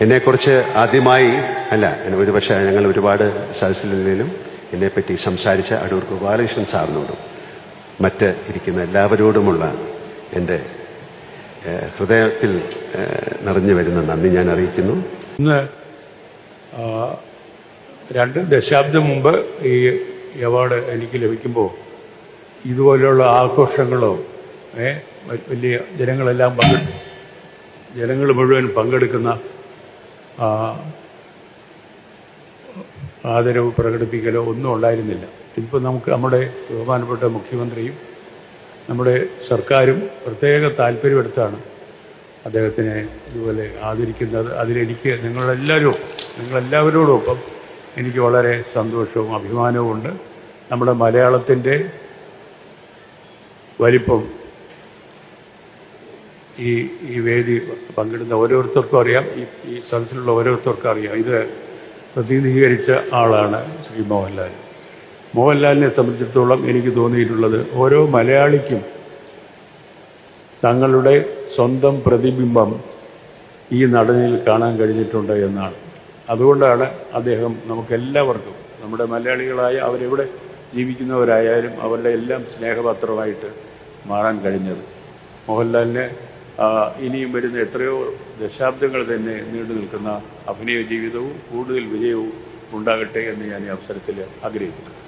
എന്നെക്കുറിച്ച് ആദ്യമായി അല്ല ഒരു ഒരുപക്ഷെ ഞങ്ങൾ ഒരുപാട് സദസ്സിലും എന്നെപ്പറ്റി സംസാരിച്ച അടൂർ ഗോപാലകൃഷ്ണൻ സാറിനോടും മറ്റ് ഇരിക്കുന്ന എല്ലാവരോടുമുള്ള എന്റെ ഹൃദയത്തിൽ നിറഞ്ഞു വരുന്ന നന്ദി ഞാൻ അറിയിക്കുന്നു. ഇന്ന് രണ്ട് ദശാബ്ദം മുമ്പ് ഈ അവാർഡ് എനിക്ക് ലഭിക്കുമ്പോൾ ഇതുപോലെയുള്ള ആഘോഷങ്ങളോ വലിയ ജനങ്ങളെല്ലാം പങ്കെടുക്കും ജനങ്ങൾ മുഴുവൻ പങ്കെടുക്കുന്ന ആദരവ് പ്രകടിപ്പിക്കലോ ഒന്നും ഉണ്ടായിരുന്നില്ല. ഇപ്പോൾ നമുക്ക് നമ്മുടെ ബഹുമാനപ്പെട്ട മുഖ്യമന്ത്രിയും നമ്മുടെ സർക്കാരും പ്രത്യേക താല്പര്യമെടുത്താണ് അദ്ദേഹത്തിനെ ഇതുപോലെ ആദരിക്കുന്നത്. അതിലെനിക്ക് നിങ്ങളെല്ലാവരും നിങ്ങളെല്ലാവരോടൊപ്പം എനിക്ക് വളരെ സന്തോഷവും അഭിമാനവും ഉണ്ട് നമ്മുടെ മലയാളത്തിന്റെ വലിപ്പം ഈ ഈ വേദി പങ്കിടുന്ന ഓരോരുത്തർക്കും അറിയാം. ഈ ഈ സദസ്സിലുള്ള ഓരോരുത്തർക്കും അറിയാം. ഇത് പ്രതിനിധീകരിച്ച ആളാണ് ശ്രീ മോഹൻലാൽ. മോഹൻലാലിനെ സംബന്ധിച്ചിടത്തോളം എനിക്ക് തോന്നിയിട്ടുള്ളത് ഓരോ മലയാളിക്കും തങ്ങളുടെ സ്വന്തം പ്രതിബിംബം ഈ നടനിൽ കാണാൻ കഴിഞ്ഞിട്ടുണ്ട് എന്നാണ്. അതുകൊണ്ടാണ് അദ്ദേഹം നമുക്കെല്ലാവർക്കും നമ്മുടെ മലയാളികളായ അവരെവിടെ ജീവിക്കുന്നവരായാലും അവരുടെ എല്ലാം സ്നേഹപാത്രമായിട്ട് മാറാൻ കഴിഞ്ഞത്. മോഹൻലാലിന് ഇനിയും വരുന്ന എത്രയോ ദശാബ്ദങ്ങൾ തന്നെ നീണ്ടു നിൽക്കുന്ന അഭിനയ ജീവിതവും കൂടുതൽ വിജയവും ഉണ്ടാകട്ടെ എന്ന് ഞാൻ ഈ അവസരത്തിൽ ആഗ്രഹിക്കുന്നു.